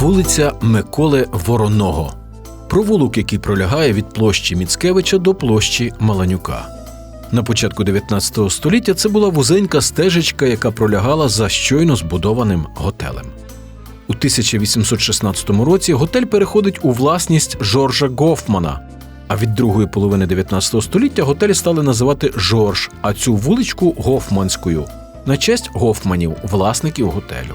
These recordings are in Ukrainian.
Вулиця Миколи Вороного. Провулок, який пролягає від площі Міцкевича до площі Маланюка. На початку 19 століття це була вузенька стежечка, яка пролягала за щойно збудованим готелем. У 1816 році готель переходить у власність Жоржа Гофмана. А від другої половини 19 століття готель стали називати Жорж, а цю вуличку Гофманською на честь Гофманів, власників готелю.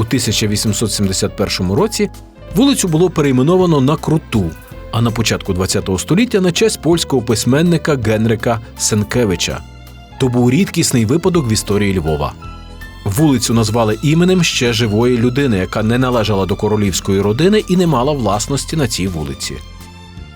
У 1871 році вулицю було перейменовано на Круту, а на початку ХХ століття на честь польського письменника Генрика Сенкевича. То був рідкісний випадок в історії Львова. Вулицю назвали іменем ще живої людини, яка не належала до королівської родини і не мала власності на цій вулиці.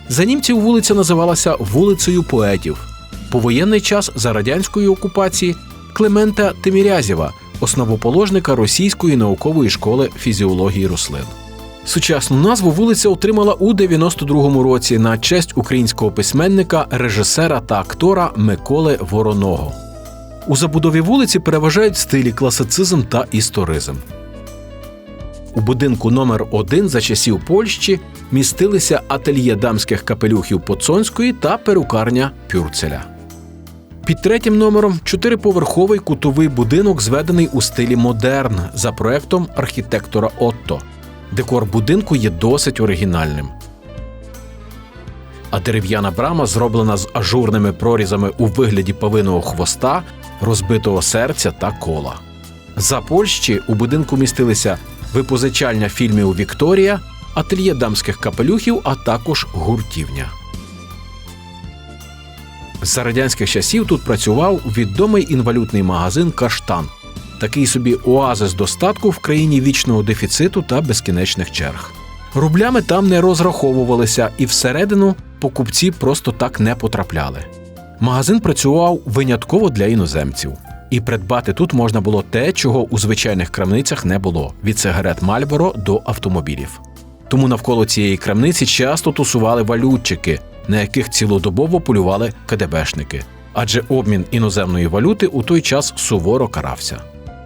За німців вулиця називалася вулицею поетів. Повоєнний час за радянської окупації Климента Тимірязєва, основоположника Російської наукової школи фізіології рослин. Сучасну назву вулиця отримала у 92-му році на честь українського письменника, режисера та актора Миколи Вороного. У забудові вулиці переважають стилі класицизм та історизм. У будинку номер 1 за часів Польщі містилися ательє дамських капелюхів Поцонської та перукарня Пюрцеля. Під третім номером чотириповерховий кутовий будинок, зведений у стилі модерн за проектом архітектора Отто. Декор будинку є досить оригінальним. А дерев'яна брама зроблена з ажурними прорізами у вигляді павиного хвоста, розбитого серця та кола. За Польщі у будинку містилися випозичальня фільмів Вікторія, ательє дамських капелюхів, а також гуртівня. За радянських часів тут працював відомий інвалютний магазин Каштан, такий собі оазис достатку в країні вічного дефіциту та безкінечних черг. Рублями там не розраховувалися, і всередину покупці просто так не потрапляли. Магазин працював винятково для іноземців, і придбати тут можна було те, чого у звичайних крамницях не було: від сигарет Мальборо до автомобілів. Тому навколо цієї крамниці часто тусували валютчики, на яких цілодобово полювали КДБшники, адже обмін іноземної валюти у той час суворо карався.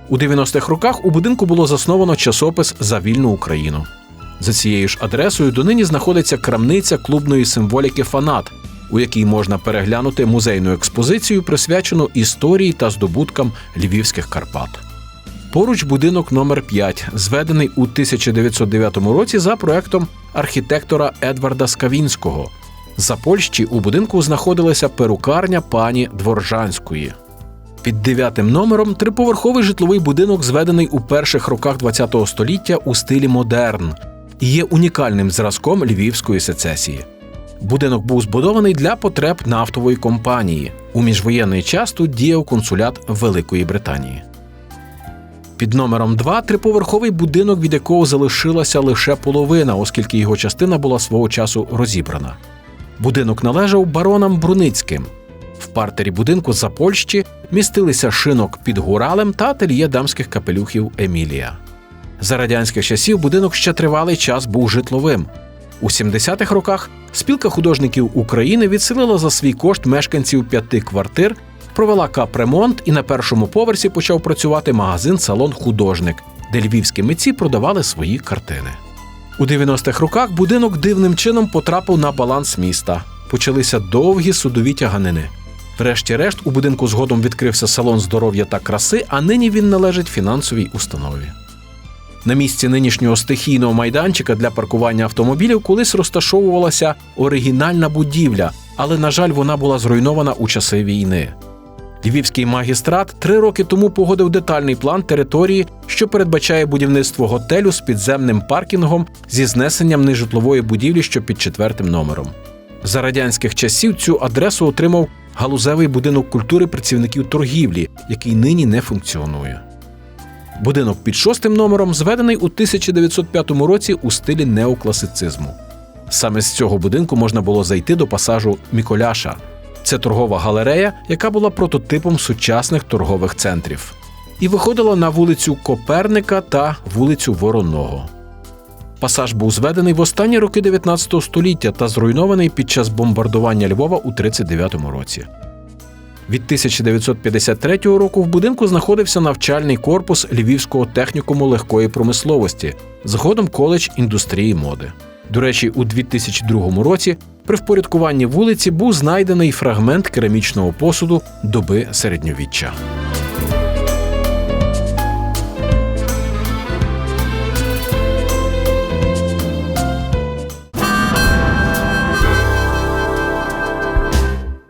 У 90-х роках у будинку було засновано часопис за вільну Україну. За цією ж адресою донині знаходиться крамниця клубної символіки Фанат, у якій можна переглянути музейну експозицію, присвячену історії та здобуткам львівських Карпат. Поруч будинок номер 5 зведений у 1909 році за проектом архітектора Едварда Скавінського. За Польщі у будинку знаходилася перукарня пані Дворжанської. Під дев'ятим номером триповерховий житловий будинок, зведений у перших роках ХХ століття у стилі модерн, і є унікальним зразком львівської сецесії. Будинок був збудований для потреб нафтової компанії. У міжвоєнний час тут діяв консулят Великої Британії. Під номером 2 триповерховий будинок, від якого залишилася лише половина, оскільки його частина була свого часу розібрана. Будинок належав баронам Бруницьким. В партері будинку за Польщі містилися шинок під гуралем та ательє дамських капелюхів Емілія. За радянських часів будинок ще тривалий час був житловим. У 70-х роках спілка художників України відселила за свій кошт мешканців п'яти квартир, провела капремонт і на першому поверсі почав працювати магазин Салон Художник, де львівські митці продавали свої картини. У 90-х роках будинок дивним чином потрапив на баланс міста. Почалися довгі судові тяганини. Врешті-решт, у будинку згодом відкрився салон здоров'я та краси, а нині він належить фінансовій установі. На місці нинішнього стихійного майданчика для паркування автомобілів колись розташовувалася оригінальна будівля, але, на жаль, вона була зруйнована у часи війни. Львівський магістрат три роки тому погодив детальний план території, що передбачає будівництво готелю з підземним паркінгом зі знесенням нежитлової будівлі, що під четвертим номером. За радянських часів цю адресу отримав галузевий будинок культури працівників торгівлі, який нині не функціонує. Будинок під шостим номером зведений у 1905 році у стилі неокласицизму. Саме з цього будинку можна було зайти до пасажу Міколяша. Це торгова галерея, яка була прототипом сучасних торгових центрів, і виходила на вулицю Коперника та вулицю Вороного. Пасаж був зведений в останні роки 19 століття та зруйнований під час бомбардування Львова у 1939 році. Від 1953 року в будинку знаходився навчальний корпус Львівського технікуму легкої промисловості, згодом коледж індустрії моди. До речі, у 2002 році при впорядкуванні вулиці був знайдений фрагмент керамічного посуду доби середньовіччя.